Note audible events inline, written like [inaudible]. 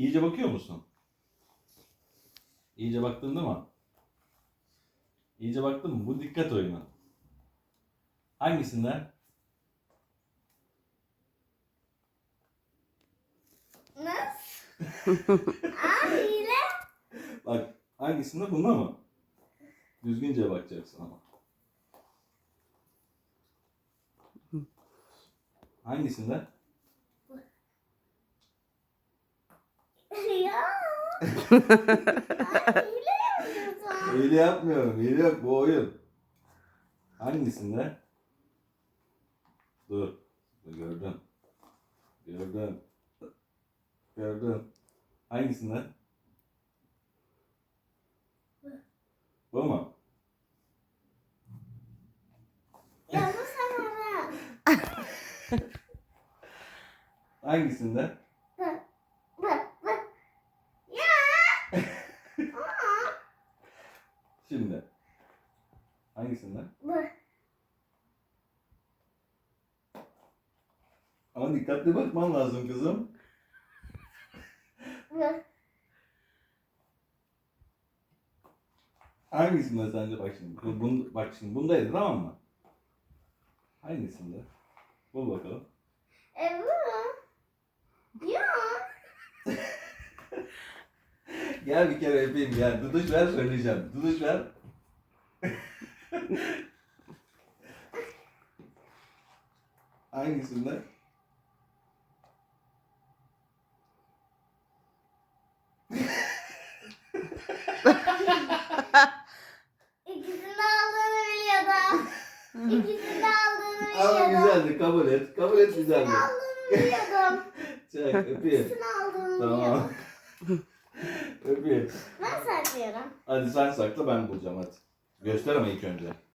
İyice bakıyor musun? İyice baktın değil mi? İyice baktın mı? Bu dikkat oyunu. Hangisinden? Nasıl? [laughs] Hile. Bak hangisinde bunda mı? Düzgünce bakacaksın ama. Hangisinde? Hile yapmıyorum. Hile yok. Bu oyun. Hangisinde? Dur. Gördüm. Gördüm. Gördüm. Hangisinde? Bu mu? Ya bu sana Hangisinde? Bak bak bak. Ya. Aa, Şimdi. Hangisinde? bak. Ama dikkatli bakman lazım kızım. Bak. Hangisinde sence bak şimdi. Bu, bun- bak şimdi bundaydı tamam mı? Hangisinde? Bul bakalım. E bu. Gel bir kere öpeyim gel. Duduş ver söyleyeceğim. Duduş ver. [laughs] Hangisinde? İkisini aldığını biliyordum. İkisini aldığını Ama biliyordum. güzeldi kabul et. Kabul et güzeldi. İkisini aldığını biliyordum. [laughs] Çek öpeyim. İkisini aldığını Tamam. [laughs] öpeyim. Ben saklıyorum. Hadi sen sakla ben bulacağım hadi. Göster ama ilk önce.